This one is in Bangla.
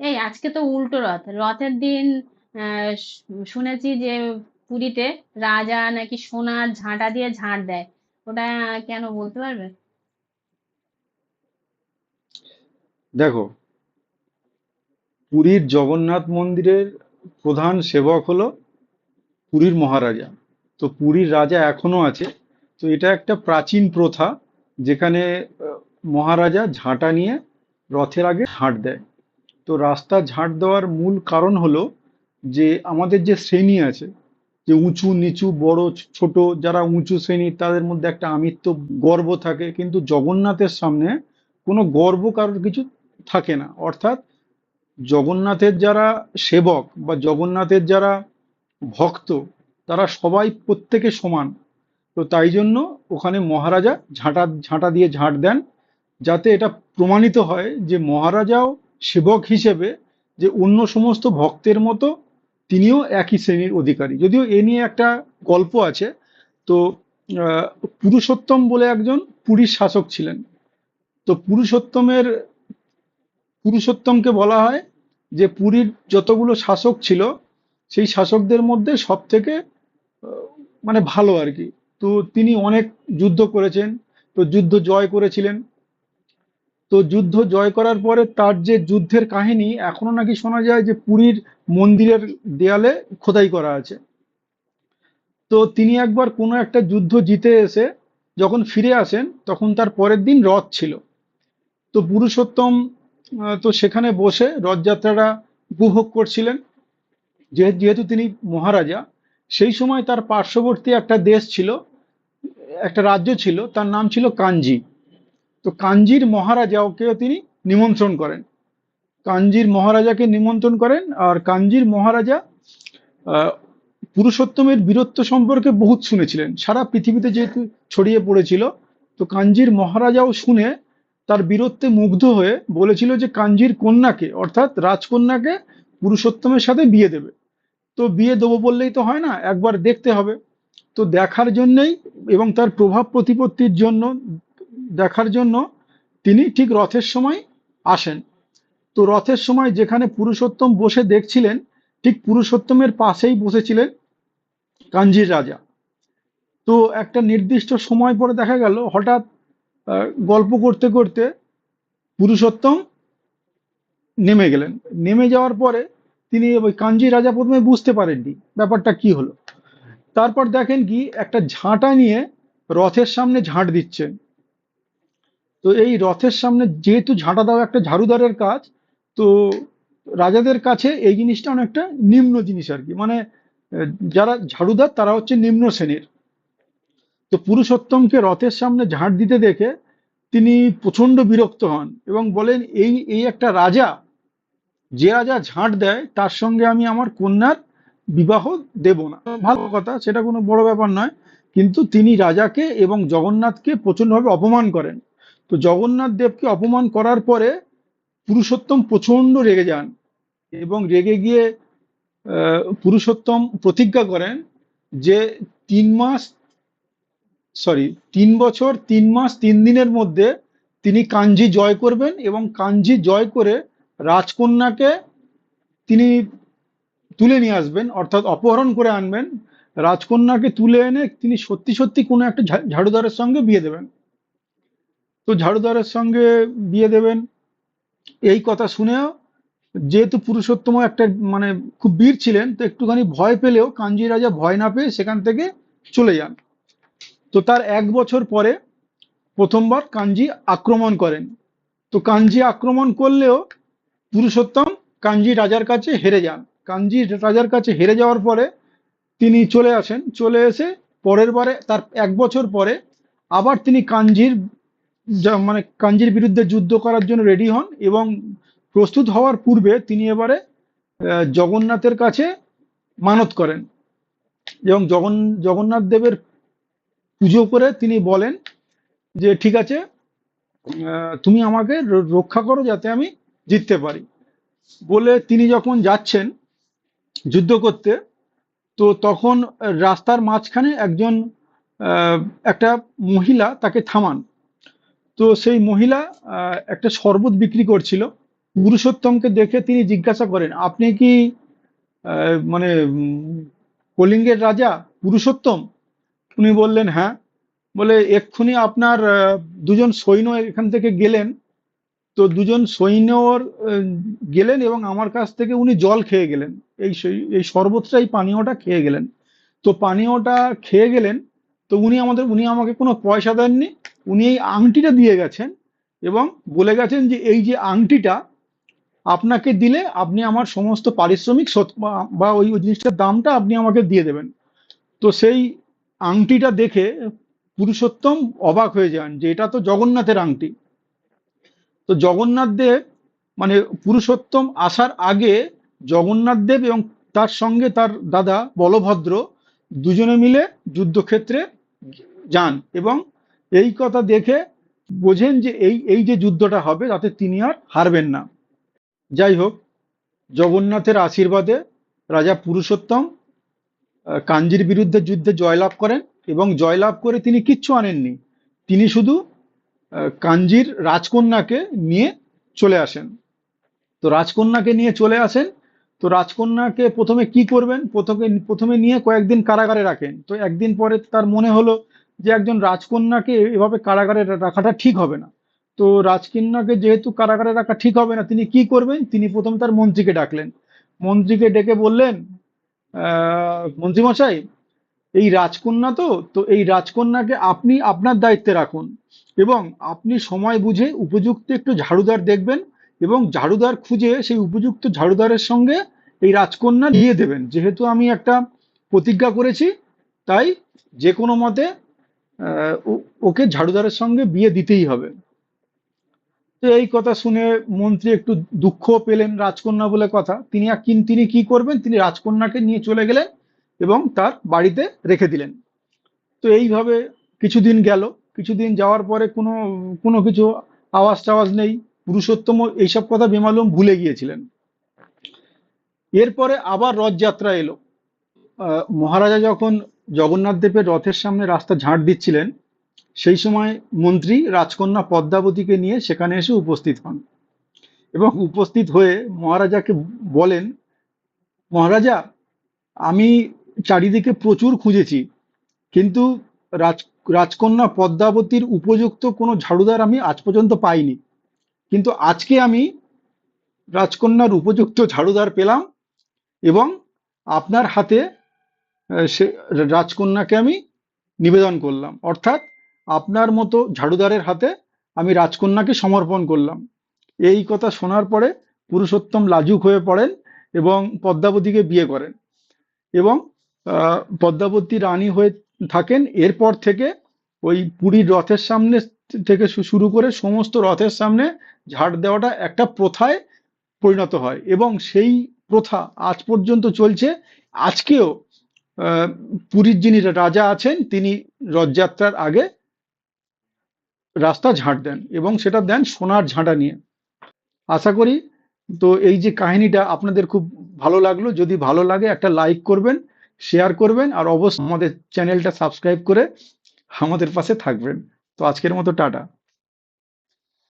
এই আজকে তো উল্টো রথ। রথের দিন শুনেছি যে পুরীতে রাজা নাকি সোনার ঝাঁটা দিয়ে ঝাঁট দেয়। ওটা কেন বলতে পারবে? দেখো, পুরীর জগন্নাথ মন্দিরের প্রধান সেবক হলো পুরীর মহারাজা। তো পুরীর রাজা এখনও আছে। তো এটা একটা প্রাচীন প্রথা যেখানে মহারাজা ঝাঁটা নিয়ে রথের আগে ঝাঁট দেয়। তো রাস্তা ঝাঁট দেওয়ার মূল কারণ হলো যে আমাদের যে শ্রেণি আছে, যে উঁচু, নিচু, বড়, ছোট, যারা উঁচু শ্রেণি, তাদের মধ্যে একটা আমিত্ব গর্ব থাকে। কিন্তু জগন্নাথের সামনে কোনো গর্ব কারোর কিছু থাকে না। অর্থাৎ জগন্নাথের যারা সেবক বা জগন্নাথের যারা ভক্ত, তারা সবাই প্রত্যেকে সমান। তো তাই জন্য ওখানে মহারাজা ঝাঁটা ঝাঁটা দিয়ে ঝাঁট দেন, যাতে এটা প্রমাণিত হয় যে মহারাজাও সেবক হিসেবে যে অন্য সমস্ত ভক্তের মতো তিনিও একই শ্রেণির অধিকারী। যদিও এ নিয়ে একটা গল্প আছে, তো পুরুষোত্তম বলে একজন পুরীর শাসক ছিলেন। তো পুরুষোত্তমের, পুরুষোত্তমকে বলা হয় যে পুরীর যতগুলো শাসক ছিল, সেই শাসকদের মধ্যে সব থেকে মানে ভালো আর কি। তো তিনি অনেক যুদ্ধ করেছেন, তো যুদ্ধ জয় করেছিলেন। তো যুদ্ধ জয় করার পরে তার যে যুদ্ধের কাহিনী, এখনও নাকি শোনা যায় যে পুরীর মন্দিরের দেয়ালে খোদাই করা আছে। তো তিনি একবার কোনো একটা যুদ্ধ জিতে এসে যখন ফিরে আসেন, তখন তার পরের দিন রথ ছিল। তো পুরুষোত্তম তো সেখানে বসে রথযাত্রাটা উপভোগ করছিলেন। যেহেতু তিনি মহারাজা, সেই সময় তার পার্শ্ববর্তী একটা দেশ ছিল, একটা রাজ্য ছিল, তার নাম ছিল কাঞ্জি। তো কাঞ্জির মহারাজা ওকে তিনি নিমন্ত্রণ করেন। কাঞ্জির মহারাজাকে নিমন্ত্রণ করেন আর কাঞ্জির মহারাজা পুরুষোত্তমের বীরত্ব সম্পর্কে বহুত শুনেছিলেন। সারা পৃথিবীতে যেহেতু ছড়িয়ে পড়েছিল, তো কাঞ্জির মহারাজাও শুনে তার বীরত্বে মুগ্ধ হয়ে বলেছিল যে কাঞ্জির কন্যাকে, অর্থাৎ রাজকন্যাকে পুরুষোত্তমের সাথে বিয়ে দেবে। তো বিয়ে দেবো বললেই তো হয় না, একবার দেখতে হবে। তো দেখার জন্যই এবং তার প্রভাব প্রতিপত্তির জন্য দেখার জন্য তিনি ঠিক রথের সময় আসেন। তো রথের সময় যেখানে পুরুষোত্তম বসে দেখছিলেন, ঠিক পুরুষোত্তমের পাশেই বসেছিলেন কাঞ্জির রাজা। তো একটা নির্দিষ্ট সময় পরে দেখা গেল, হঠাৎ গল্প করতে করতে পুরুষোত্তম নেমে গেলেন। নেমে যাওয়ার পরে তিনি ওই কাঞ্জি রাজা প্রথমে বুঝতে পারেননি ব্যাপারটা কি হলো। তারপর দেখেন কি, একটা ঝাঁটা নিয়ে রথের সামনে ঝাঁট দিচ্ছেন। তো এই রথের সামনে যেহেতু ঝাঁটা দেওয়া একটা ঝাড়ুদারের কাজ, তো রাজাদের কাছে এই জিনিসটা অনেকটা নিম্ন জিনিস আর কি। মানে যারা ঝাড়ুদার তারা হচ্ছে নিম্ন শ্রেণির। তো পুরুষোত্তমকে রথের সামনে ঝাঁট দিতে দেখে তিনি প্রচণ্ড বিরক্ত হন এবং বলেন, এই এই একটা রাজা, যে রাজা ঝাঁট দেয়, তার সঙ্গে আমি আমার কন্যার বিবাহ দেব না। ভালো কথা, সেটা কোনো বড় ব্যাপার নয়। কিন্তু তিনি রাজাকে এবং জগন্নাথকে প্রচন্ডভাবে অপমান করেন। তো জগন্নাথ দেবকে অপমান করার পরে পুরুষোত্তম প্রচণ্ড রেগে যান এবং রেগে গিয়ে পুরুষোত্তম প্রতিজ্ঞা করেন যে তিন মাস সরি তিন বছর, তিন মাস, তিন দিনের মধ্যে তিনি কাঞ্জি জয় করবেন এবং কাঞ্জি জয় করে রাজকন্যাকে তিনি তুলে নিয়ে আসবেন, অর্থাৎ অপহরণ করে আনবেন। রাজকন্যাকে তুলে এনে তিনি সত্যি সত্যি কোনো একটা ঝাড়ুদারের সঙ্গে বিয়ে দেবেন। তো ঝাড়ুদারের সঙ্গে বিয়ে দেবেন। এই কথা শুনেও যেহেতু পুরুষোত্তম একটা মানে খুব বীর ছিলেন, তো একটুখানি ভয় পেলেও কাঞ্জি রাজা ভয় না পেয়ে সেখান থেকে চলে যান। তো তার এক বছর পরে প্রথমবার কাঞ্জি আক্রমণ করেন। তো কাঞ্জি আক্রমণ করলেও পুরুষোত্তম কাঞ্জি রাজার কাছে হেরে যান। কাঞ্জি রাজার কাছে হেরে যাওয়ার পরে তিনি চলে আসেন। চলে এসে পরের বারে, তার এক বছর পরে আবার তিনি কাঞ্জির যা- মানে কাঞ্জির বিরুদ্ধে যুদ্ধ করার জন্য রেডি হন এবং প্রস্তুত হওয়ার পূর্বে তিনি এবারে জগন্নাথের কাছে মানত করেন। এবং জগন, জগন্নাথ দেবের পুজো করে তিনি বলেন যে, ঠিক আছে তুমি আমাকে রক্ষা করো যাতে আমি জিততে পারি। বলে তিনি যখন যাচ্ছেন যুদ্ধ করতে, তো তখন রাস্তার মাঝখানে একজন একটা মহিলা তাকে থামান। তো সেই মহিলা একটা শরবত বিক্রি করছিল। পুরুষোত্তমকে দেখে তিনি জিজ্ঞাসা করেন আপনি কি মানে কলিঙ্গের রাজা? পুরুষোত্তম? উনি বললেন হ্যাঁ। বলে এক্ষুনি আপনার দুজন সৈন্য এখান থেকে গেলেন। তো দুজন সৈন্য ওর, আহ, গেলেন এবং আমার কাছ থেকে উনি জল খেয়ে গেলেন। এই এই শরবতটা এই পানীয়টা খেয়ে গেলেন। তো পানীয়টা খেয়ে গেলেন। তো উনি আমাদের উনি আমাকে কোনো পয়সা দেননি। উনি এই আংটিটা দিয়ে গেছেন এবং বলে গেছেন যে এই যে আংটিটা আপনাকে দিলে আপনি আমার সমস্ত পারিশ্রমিক বা- ওই জিনিসটার দামটা আপনি আমাকে দিয়ে দেবেন। তো সেই আংটিটা দেখে পুরুষোত্তম অবাক হয়ে যান যে এটা তো জগন্নাথের আংটি। তো জগন্নাথ দেব মানে পুরুষোত্তম আসার আগে জগন্নাথ দেব এবং তার সঙ্গে তার দাদা বলভদ্র দুজনে মিলে যুদ্ধক্ষেত্রে যান এবং এই কথা দেখে বোঝেন যে এই এই যে যুদ্ধটা হবে, তাতে তিনি আর হারবেন না। যাই হোক, জগন্নাথের আশীর্বাদে রাজা পুরুষোত্তম কাঞ্জির বিরুদ্ধে যুদ্ধে জয়লাভ করেন এবং জয়লাভ করে তিনি কিচ্ছু আনেননি। তিনি শুধু কাঞ্জির রাজকন্যাকে নিয়ে চলে আসেন। তো রাজকন্যাকে নিয়ে চলে আসেন। তো রাজকন্যাকে প্রথমে কি করবেন? প্রথমে প্রথমে নিয়ে কয়েকদিন কারাগারে রাখেন। তো একদিন পরে তার মনে হলো যে একজন রাজকন্যাকে এভাবে কারাগারে রাখাটা ঠিক হবে না। তো রাজকন্যাকে যেহেতু কারাগারে রাখা ঠিক হবে না, তিনি কি করবেন? তিনি প্রথম তার মন্ত্রীকে ডাকলেন। মন্ত্রীকে ডেকে বললেন মন্ত্রীমশাই, এই রাজকন্যা তো তো এই রাজকন্যাকে আপনি আপনার দায়িত্বে রাখুন এবং আপনি সময় বুঝে উপযুক্ত একটু ঝাড়ুদার দেখবেন এবং ঝাড়ুদার খুঁজে সেই উপযুক্ত ঝাড়ুদারের সঙ্গে এই রাজকন্যা দিয়ে দেবেন। যেহেতু আমি একটা প্রতিজ্ঞা করেছি, তাই যে কোনো মতে ওকে ঝাড়ুদারের সঙ্গে বিয়ে দিতেই হবে। তো এই কথা শুনে মন্ত্রী একটু দুঃখ পেলেন রাজকন্যা বলে কথা। তিনি তিনি কি করবেন? তিনি রাজকন্যাকে নিয়ে চলে গেলেন এবং তার বাড়িতে রেখে দিলেন। তো এইভাবে কিছুদিন গেল। কিছুদিন যাওয়ার পরে কোনো কোনো কিছু আওয়াজ টাওয়াজ নেই। পুরুষোত্তম এইসব কথা বেমালুম ভুলে গিয়েছিলেন। এরপরে আবার রথযাত্রা এলো। মহারাজা যখন জগন্নাথ দেবের রথের সামনে রাস্তা ঝাঁট দিচ্ছিলেন, সেই সময় মন্ত্রী রাজকন্যা পদ্মাবতীকে নিয়ে সেখানে এসে উপস্থিত হন এবং উপস্থিত হয়ে মহারাজাকে বলেন, মহারাজা, আমি চারিদিকে প্রচুর খুঁজেছি, কিন্তু রাজ, রাজকন্যা পদ্মাবতীর উপযুক্ত কোনো ঝাড়ুদার আমি আজ পর্যন্ত পাইনি। কিন্তু আজকে আমি রাজকন্যার উপযুক্ত ঝাড়ুদার পেলাম এবং আপনার হাতে সে, রাজকন্যাকে আমি নিবেদন করলাম। অর্থাৎ আপনার মতো ঝাড়ুদারের হাতে আমি রাজকন্যাকে সমর্পণ করলাম। এই কথা শোনার পরে পুরুষোত্তম লাজুক হয়ে পড়েন এবং পদ্মাবতীকে বিয়ে করেন এবং পদ্মাবতী রানী হয়ে থাকেন। এরপর থেকে ওই পুরীর রথের সামনে থেকে শুরু করে সমস্ত রথের সামনে ঝাড় দেওয়াটা একটা প্রথায় পরিণত হয় এবং সেই প্রথা আজ পর্যন্ত চলছে। আজকেও পুরীর যিনি রাজা আছেন, তিনি রথযাত্রার আগে রাস্তা ঝাঁট দেন এবং সেটা দেন সোনার ঝাঁটা নিয়ে। আশা করি তো এই যে কাহিনীটা আপনাদের খুব ভালো লাগল, যদি ভালো লাগে একটা লাইক করবেন, শেয়ার করবেন, আর অবশ্যই আমাদের চ্যানেলটা সাবস্ক্রাইব করে আমাদের পাশে থাকবেন। তো আজকের মতো টাটা।